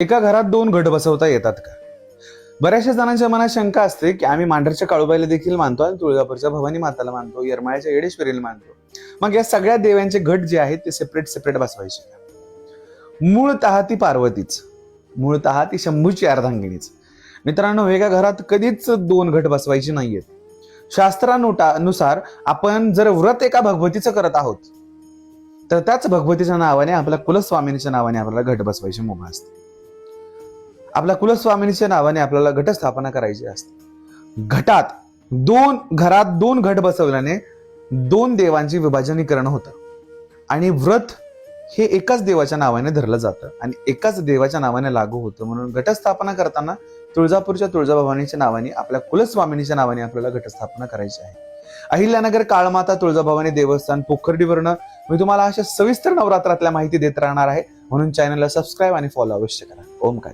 एका घरात दोन घट बसवता येतात का? बऱ्याचशा जणांच्या मनात शंका असते की आम्ही मांढरच्या काळूबाईला देखील मानतो आणि तुळजापूरच्या भवानी माताला मानतो येरमाळ्याच्या येडेश्वरीला मानतो. मग या सगळ्या देवांचे घट जे आहेत ते सेपरेट सेपरेट बसवायचे का? मूळतः ती पार्वतीच. मूळतः ती शंभूची अर्धांगिनीच मित्रांनो एका घरात कधीच दोन घट बसवायची नाहीयेत. शास्त्रानुसार आपण जर व्रत एका भगवतीचं करत आहोत तर त्याच भगवतीच्या नावाने आपल्या कुलस्वामिनीच्या नावाने आपल्याला घट बसवायची मुभा असते. आपल्या कुलस्वामिनीच्या नावाने आपल्याला घटस्थापना करायची असते. घटात दोन घरात दोन घट बसवल्याने दोन देवांची विभाजनीकरण होतं. आणि व्रत हे एकाच देवाच्या नावाने धरलं जातं आणि एकाच देवाच्या नावाने लागू होतं. म्हणून घटस्थापना करताना तुळजापूरच्या तुळजाभवानीच्या नावाने आपल्या कुलस्वामिनीच्या नावाने आपल्याला घटस्थापना करायची आहे. अहिल्यानगर काळमाता तुळजाभवानी देवस्थान पोखर्डीवरनं मी तुम्हाला अशा सविस्तर नवरात्रातल्या माहिती देत राहणार आहे. म्हणून चॅनलला सबस्क्राईब आणि फॉलो अवश्य करा. ओम काय